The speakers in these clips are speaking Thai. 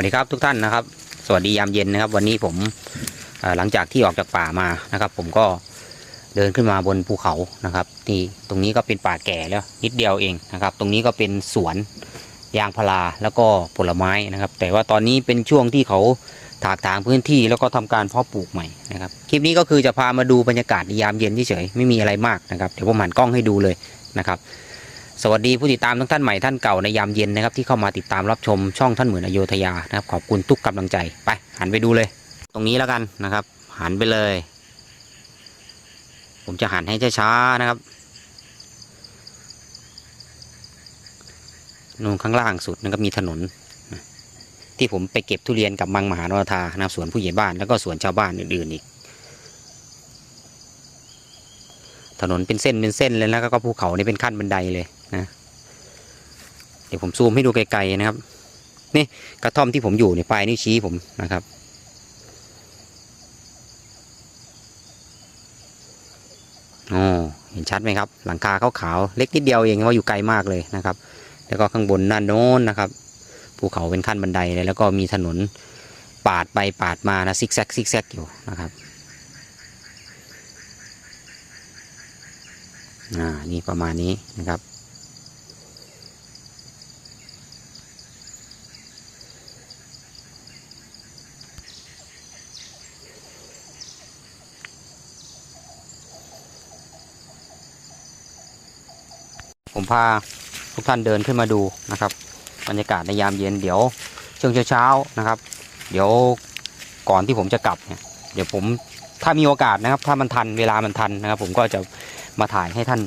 วัสดีครับทุกท่านนะครับ สวัสดียามเย็นนะครับ วันนี้ผมหลังจากที่ออกจากป่ามานะครับ ผมก็เดินขึ้นมาบนภูเขานะครับที่ตรงนี้ก็เป็นป่าแก่แล้วนิดเดียวเองนะครับ ตรงนี้ก็เป็นสวนยางพาราแล้วก็ผลไม้นะครับ แต่ว่าตอนนี้เป็นช่วงที่เขาถากถางพื้นที่แล้วก็ทำการเพาะปลูกใหม่นะครับ คลิปนี้ก็คือจะพามาดูบรรยากาศยามเย็นเฉยๆไม่มีอะไรมากนะครับเดี๋ยวผมหันกล้องให้ดูเลยนะครับ สวัสดีผู้ติดตามทุกท่านใหม่ท่านเก่าในยามเย็นนะครับที่เข้ามาติดตามรับชมช่องท่านเหมือนอโยธยานะครับขอบคุณทุกกำลังใจไปหันไปดูเลย ตรงนี้แล้วกันนะครับ หันไปเลย ผมจะหันให้ช้าๆนะครับนู่นข้างล่างสุดนั่นก็มีถนน ที่ผมไปเก็บทุเรียนกับมังมหานรธานะครับสวนผู้ใหญ่บ้านแล้วก็สวนชาวบ้านอื่นๆอีกถนนเป็นเส้นเป็นเส้นเลยแล้วก็ภูเขานี่เป็นขั้นบันไดเลย นะเดี๋ยวผมซูมให้ดูไกลๆนะครับ นี่กระท่อมที่ผมอยู่ในปลายนิ้วชี้ผมนะครับ โอ้เห็นชัดไหมครับ หลังคาขาวๆเล็กนิดเดียวเองว่าอยู่ไกลมากเลยนะครับ แล้วก็ข้างบนด้านโน้นนะครับภูเขาเป็นขั้นบันไดเลยแล้วก็มีถนนปาดไปปาดมานะซิกแซกซิกแซกอยู่นะครับอ่านี่ประมาณนี้นะครับ ผมพาทุกท่านเดินขึ้นมาดูนะครับ บรรยากาศในยามเย็นเดี๋ยวช่วงเช้าๆนะครับ เดี๋ยวก่อนที่ผมจะกลับเนี่ยเดี๋ยวผมถ้ามีโอกาสนะครับ ถ้ามันทันเวลามันทันนะครับ ผมก็จะมาถ่ายให้ท่าน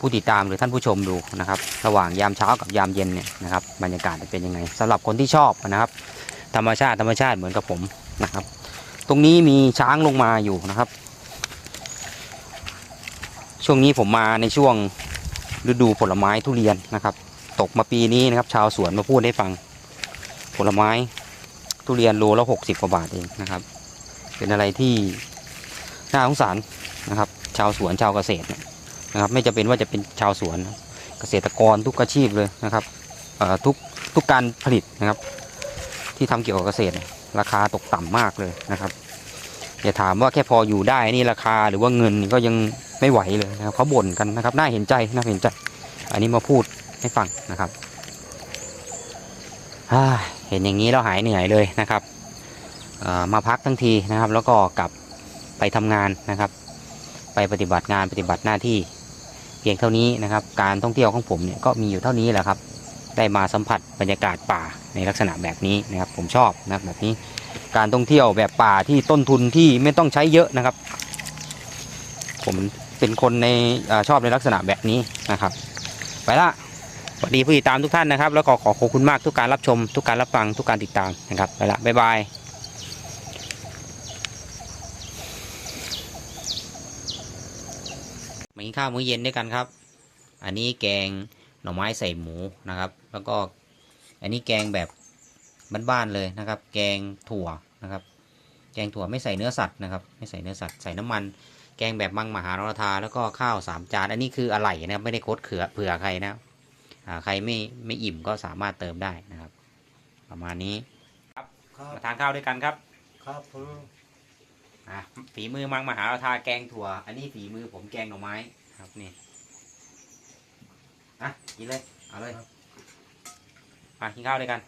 ผู้ติดตามหรือท่านผู้ชมดูนะครับ ระหว่างยามเช้ากับยามเย็นเนี่ยนะครับบรรยากาศจะเป็นยังไงสำหรับคนที่ชอบนะครับ ธรรมชาติธรรมชาติเหมือนกับผมนะครับ ตรงนี้มีช้างลงมาอยู่นะครับ ช่วงนี้ผมมาในช่วง ฤดูผลไม้ทุเรียนนะครับ ตกมาปีนี้นะครับ ชาวสวนมาพูดให้ฟัง ผลไม้ทุเรียนโลละหกสิบกว่าบาทเองนะครับ เป็นอะไรที่น่าสงสารนะครับ ชาวสวนชาวเกษตรนะครับ ไม่จะเป็นว่าจะเป็นชาวสวนเกษตรกรทุกอาชีพเลยนะครับทุกทุกการผลิตนะครับ ที่ทำเกี่ยวกับเกษตร ราคาตกต่ำมากเลยนะครับอย่าถามว่าแค่พออยู่ได้นี่ราคาหรือว่าเงินก็ยัง ไม่ไหวเลยนะครับเขาบ่นกันนะครับน่าเห็นใจน่าเห็นใจ อันนี้มาพูดให้ฟังนะครับเห็นอย่างนี้แล้วหายเหนื่อยเลยนะครับมาพักทั้งทีนะครับ แล้วก็กลับไปทำงานนะครับ ไปปฏิบัติงานปฏิบัติหน้าที่ เพียงเท่านี้นะครับ การท่องเที่ยวของผมเนี่ยก็มีอยู่เท่านี้แหละครับ ได้มาสัมผัสบรรยากาศป่าในลักษณะแบบนี้นะครับ ผมชอบนะครับแบบนี้การท่องเที่ยวแบบป่าที่ต้นทุนที่ไม่ต้องใช้เยอะนะครับ ผม เป็นคนในอชอบในลักษณะแบบนี้นะครับ ไปละสวัสดีผู้ติดตามทุกท่านนะครับ แล้วก็ขอขอบคุณมากทุกการรับชม ทุกการรับฟังทุกการติดตามนะครับไปละบ๊ายบายมากินข้าวมื้อเย็นด้วยกันครับ อันนี้แกงหน่อไม้ใส่หมูนะครับ แล้วก็อันนี้แกงแบบบ้านๆเลยนะครับ แกงถั่วนะครับ แกงถั่วไม่ใส่เนื้อสัตว์นะครับ ไม่ใส่เนื้อสัตว์ใส่น้ำมัน แกงแบบมังมหานรทาแล้วก็ข้าวสามจาน อันนี้คืออะไรนะครับไม่ได้โคดเขือเผื่อใครนะครับอ่าใครไม่ไม่อิ่มก็สามารถเติมได้นะครับ ประมาณนี้ครับมาทานข้าวด้วยกันครับ ครับผมอะฝีมือมังมหานรทาแกงถั่ว อันนี้ฝีมือผมแกงหน่อไม้ครับนี่อะกินเลยเอาเลยมากินข้าวด้วยกัน